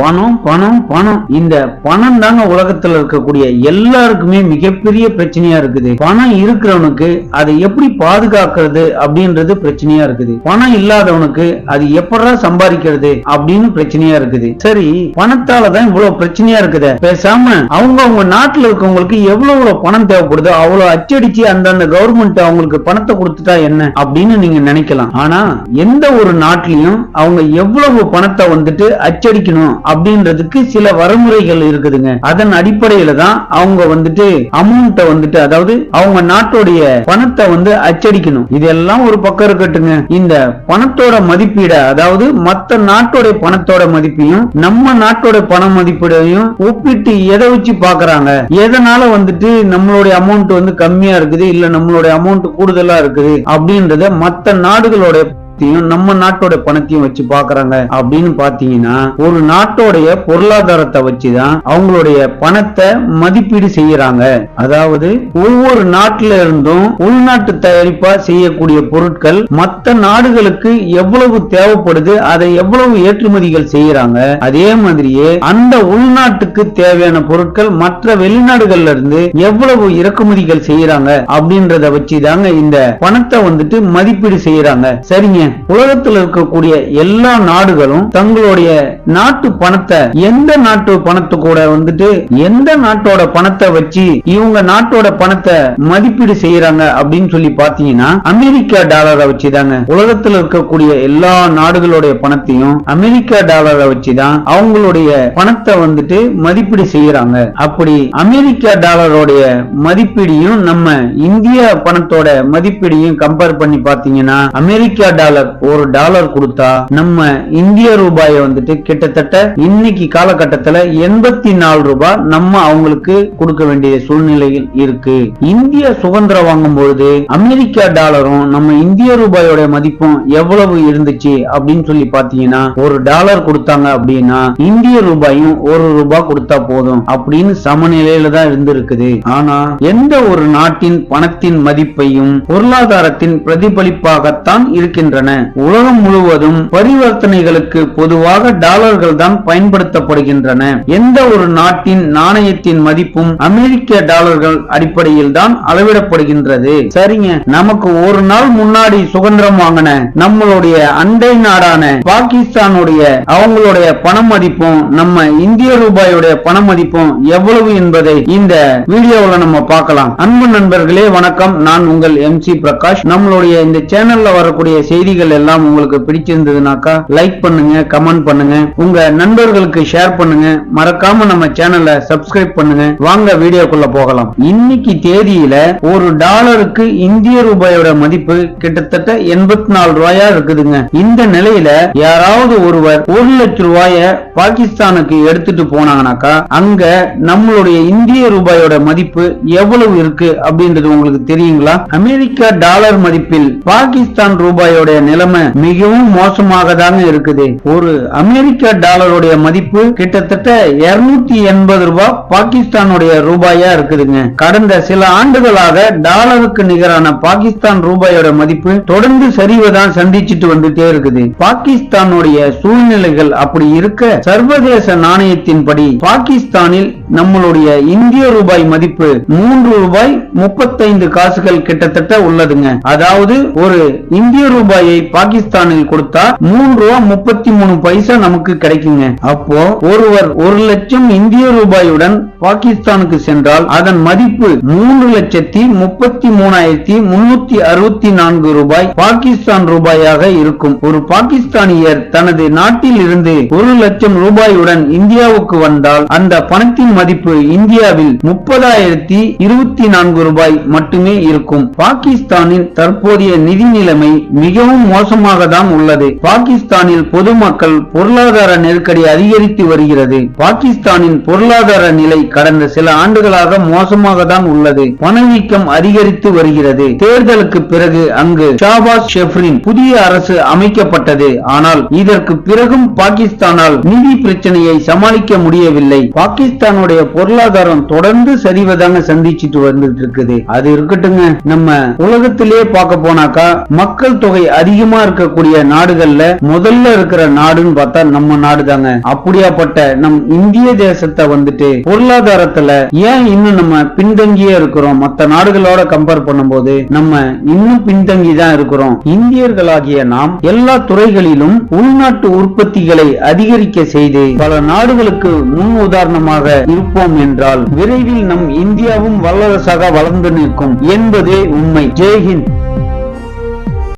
பணம் பணம் பணம். இந்த பணம் தாங்க உலகத்துல இருக்கக்கூடிய எல்லாருக்குமே மிகப்பெரிய பிரச்சனையா இருக்குது. பணம் இருக்கிறவனுக்கு அதை எப்படி பாதுகாக்கிறது அப்படின்றது பிரச்சனையா இருக்குது. பணம் இல்லாதவனுக்கு அது எப்படா சம்பாதிக்கிறது அப்படின்னு பிரச்சனையா இருக்குது. சரி பணத்தால தான் இவ்வளவு பிரச்சனையா இருக்குது. பேசாம அவங்க அவங்க நாட்டுல இருக்கவங்களுக்கு எவ்வளவு எவ்வளவு பணம் தேவைப்படுதோ அவ்வளவு அச்சடிச்சு அந்தந்த கவர்மெண்ட் அவங்களுக்கு பணத்தை கொடுத்துட்டா என்ன அப்படின்னு நீங்க நினைக்கலாம். ஆனா எந்த ஒரு நாட்டிலையும் அவங்க எவ்வளவு பணத்தை வந்துட்டு அச்சடிக்கணும் அப்படின்றதுக்கு சில வரமுறைகள் இருக்குதுங்க. அதன் அடிப்படையில தான் அவங்க வந்துட்டு அமௌண்ட்டை வந்துட்டு அதாவது அவங்க நாட்டுடைய பணத்தை வந்து அச்சடிக்கணும். இதெல்லாம் ஒரு பக்கம் இருக்கட்டுங்க. இந்த பணத்தோட மதிப்பீட அதாவது மத்த நாட்டோட பணத்தோட மதிப்பையும் நம்ம நாட்டோட பண மதிப்பீடையும் ஒப்பிட்டு எதை வச்சு பாக்குறாங்க? எதனால வந்துட்டு நம்மளுடைய அமௌண்ட் வந்து கம்மியா இருக்குது இல்ல நம்மளுடைய அமௌண்ட் கூடுதலா இருக்குது அப்படின்றத மத்த நாடுகளோட பணத்தையும் நம்ம நாட்டோட பணத்தையும் வச்சு பாக்குறாங்க அப்படின்னு பாத்தீங்கன்னா ஒரு நாட்டோடைய பொருளாதாரத்தை வச்சுதான் அவங்களுடைய பணத்தை மதிப்பீடு செய்யறாங்க. அதாவது ஒவ்வொரு நாட்டில இருந்தும் உள்நாட்டு தயாரிப்பா செய்யக்கூடிய பொருட்கள் மத்த நாடுகளுக்கு எவ்வளவு தேவைப்படுது அதை எவ்வளவு ஏற்றுமதிகள் செய்யறாங்க அதே மாதிரியே அந்த உள்நாட்டுக்கு தேவையான பொருட்கள் மற்ற வெளிநாடுகள்ல இருந்து எவ்வளவு இறக்குமதிகள் செய்யறாங்க அப்படின்றத வச்சுதாங்க இந்த பணத்தை வந்துட்டு மதிப்பீடு செய்யறாங்க. சரிங்க. உலகத்தில் இருக்கக்கூடிய எல்லா நாடுகளும் தங்களுடைய நாட்டு பணத்தை எந்த நாட்டு பணத்தை கூட வந்துட்டு எந்த நாட்டோட பணத்தை வச்சு இவங்க நாட்டோட பணத்தை மதிப்பீடு செய்யறாங்க அப்படின்னு சொல்லி பாத்தீங்கன்னா அமெரிக்கா டாலரை வச்சுதாங்க. உலகத்தில் இருக்கக்கூடிய எல்லா நாடுகளுடைய பணத்தையும் அமெரிக்கா டாலரை வச்சுதான் அவங்களுடைய பணத்தை வந்துட்டு மதிப்பீடு செய்யறாங்க. அப்படி அமெரிக்கா டாலரோடைய மதிப்பீடையும் நம்ம இந்திய பணத்தோட மதிப்பீடையும் கம்பேர் பண்ணி பாத்தீங்கன்னா அமெரிக்கா டாலர் டாலர் ஒரு டாலர் கொடுத்தா நம்ம இந்திய ரூபாயை வந்துட்டு கிட்டத்தட்ட இன்னைக்கு காலகட்டத்துல எண்பத்தி நாலு ரூபாய் நம்ம அவங்களுக்கு கொடுக்க வேண்டிய சூழ்நிலையில் இருக்கு. இந்திய சுதந்திரம் வாங்கும் பொழுது அமெரிக்கா டாலரும் நம்ம இந்திய ரூபாயோட மதிப்பும் எவ்வளவு இருந்துச்சு அப்படின்னு சொல்லி பாத்தீங்கன்னா ஒரு டாலர் கொடுத்தாங்க அப்படின்னா இந்திய ரூபாயும் ஒரு ரூபாய் கொடுத்தா போதும் அப்படின்னு சமநிலையில தான் இருந்திருக்குது. ஆனா எந்த ஒரு நாட்டின் பணத்தின் மதிப்பையும் பொருளாதாரத்தின் பிரதிபலிப்பாகத்தான் இருக்கின்றன. உலகம் முழுவதும் பரிவர்த்தனைகளுக்கு பொதுவாக டாலர்கள் தான் பயன்படுத்தப்படுகின்றன. எந்த ஒரு நாட்டின் நாணயத்தின் மதிப்பும் அமெரிக்க டாலர்கள் அடிப்படையில் தான் அளவிடப்படுகின்றது. சரிங்க. நமக்கு ஒரு நாள் முன்னாடி சுதந்திரம் வாங்கின நம்மளுடைய அண்டை நாடான பாகிஸ்தானுடைய அவங்களுடைய பண மதிப்பும் நம்ம இந்திய ரூபாயுடைய பண மதிப்பும் எவ்வளவு என்பதை இந்த வீடியோவில் நம்ம பார்க்கலாம். அன்பு நண்பர்களே வணக்கம். நான் உங்கள் எம் சி பிரகாஷ். நம்மளுடைய இந்த சேனல்ல வரக்கூடிய செய்தி செய்திகள் எல்லாம் உங்களுக்கு பிடிச்சிருந்ததுனாக்கா லைக் பண்ணுங்க கமெண்ட் பண்ணுங்க. உங்க நண்பர்களுக்கு ஷேர் பண்ணுங்க. மறக்காம நம்ம சேனலை சப்ஸ்கிரைப் பண்ணுங்க. வாங்க வீடியோக்குள்ள போகலாம். இன்னைக்கு தேதியில ஒரு டாலருக்கு இந்திய ரூபாயோட மதிப்பு கிட்டத்தட்ட எண்பத்தி நாலு ரூபாயா இருக்குதுங்க. இந்த நிலையில யாராவது ஒருவர் ஒரு லட்சம் ரூபாய பாகிஸ்தானுக்கு எடுத்துட்டு போனாங்கனாக்கா அங்க நம்மளுடைய இந்திய ரூபாயோட மதிப்பு எவ்வளவு இருக்கு அப்படின்றது உங்களுக்கு தெரியுங்களா? அமெரிக்கா டாலர் மதிப்பில் பாகிஸ்தான் ரூபாயோட நிலைமை மிகவும் மோசமாக தாங்க இருக்குது. ஒரு அமெரிக்க டாலருடைய மதிப்பு கிட்டத்தட்ட இருநூத்தி எண்பது ரூபாய் பாகிஸ்தானுடைய ரூபாயா இருக்குதுங்க. கடந்த சில ஆண்டுகளாக டாலருக்கு நிகரான பாகிஸ்தான் ரூபாயோட மதிப்பு தொடர்ந்து சரிவதான் சந்திச்சுட்டு வந்துட்டே இருக்குது. பாகிஸ்தானுடைய சூழ்நிலைகள் அப்படி இருக்க சர்வதேச நாணயத்தின்படி பாகிஸ்தானில் நம்மளுடைய இந்திய ரூபாய் மதிப்பு மூன்று ரூபாய் முப்பத்தைந்து காசுகள் கிட்டத்தட்ட உள்ளதுங்க. அதாவது ஒரு இந்திய ரூபாயை பாகிஸ்தானில் கொடுத்தா மூணு ரூபா முப்பத்தி மூணு பைசா நமக்கு கிடைக்குங்க. அப்போ ஒருவர் ஒரு லட்சம் இந்திய ரூபாயுடன் பாகிஸ்தானுக்கு சென்றால் அதன் மதிப்பு மூன்று லட்சத்தி முப்பத்தி மூணாயிரத்தி முன்னூத்தி அறுபத்தி நான்கு ரூபாய் பாகிஸ்தான் ரூபாயாக இருக்கும். ஒரு பாகிஸ்தானியர் தனது நாட்டில் இருந்து ஒரு லட்சம் ரூபாயுடன் இந்தியாவுக்கு வந்தால் அந்த பணத்தின் மதிப்பு இந்தியாவில் முப்பதாயிரத்தி இருபத்தி நான்கு ரூபாய் மட்டுமே இருக்கும். பாகிஸ்தானின் தற்போதைய நிதி நிலைமை மிகவும் மிகவும் மோசமாக தான் உள்ளது. பாகிஸ்தானில் பொதுமக்கள் பொருளாதார நெருக்கடி அதிகரித்து வருகிறது. பாகிஸ்தானின் பொருளாதார நிலை கடந்த சில ஆண்டுகளாக மோசமாக தான் உள்ளது. பணவீக்கம் அதிகரித்து வருகிறது. தேர்தலுக்கு பிறகு அங்கு ஷாபாஸ் ஷெஃப்ரின் புதிய அரசு அமைக்கப்பட்டது. ஆனால் இதற்கு பிறகும் பாகிஸ்தானால் நிதி பிரச்சனையை சமாளிக்க முடியவில்லை. பாகிஸ்தானுடைய பொருளாதாரம் தொடர்ந்து சரிவதாங்க சந்திச்சுட்டு வந்துட்டு இருக்குது. அது இருக்கட்டுங்க. நம்ம உலகத்திலே பார்க்க போனாக்கா மக்கள் தொகை அதிகமா இருக்கக்கூடிய நாடுகள்ல முதல்ல இருக்கிற நாடுன்னு பார்த்தா நம்ம நாடு தாங்க அப்படியாப்பட்ட நம் இந்திய தேசத்தை வந்துட்டு பொருளாதாரத்துல ஏன் இன்னும் நம்ம பின்தங்கியே இருக்கிறோம்? மத்த நாடுகளோட கம்பேர் பண்ணும்போது நம்ம இன்னும் பின்தங்கி தான் இருக்கிறோம். இந்தியர்களாகிய நாம் எல்லா துறைகளிலும் உள்நாட்டு உற்பத்திகளை அதிகரிக்க செய்து பல நாடுகளுக்கு முன் உதாரணமாக இருப்போம் என்றால் விரைவில் நம் இந்தியாவும் வல்லரசாக வளர்ந்து நிற்கும் என்பதே உண்மை. ஜெய்ஹிந்த்.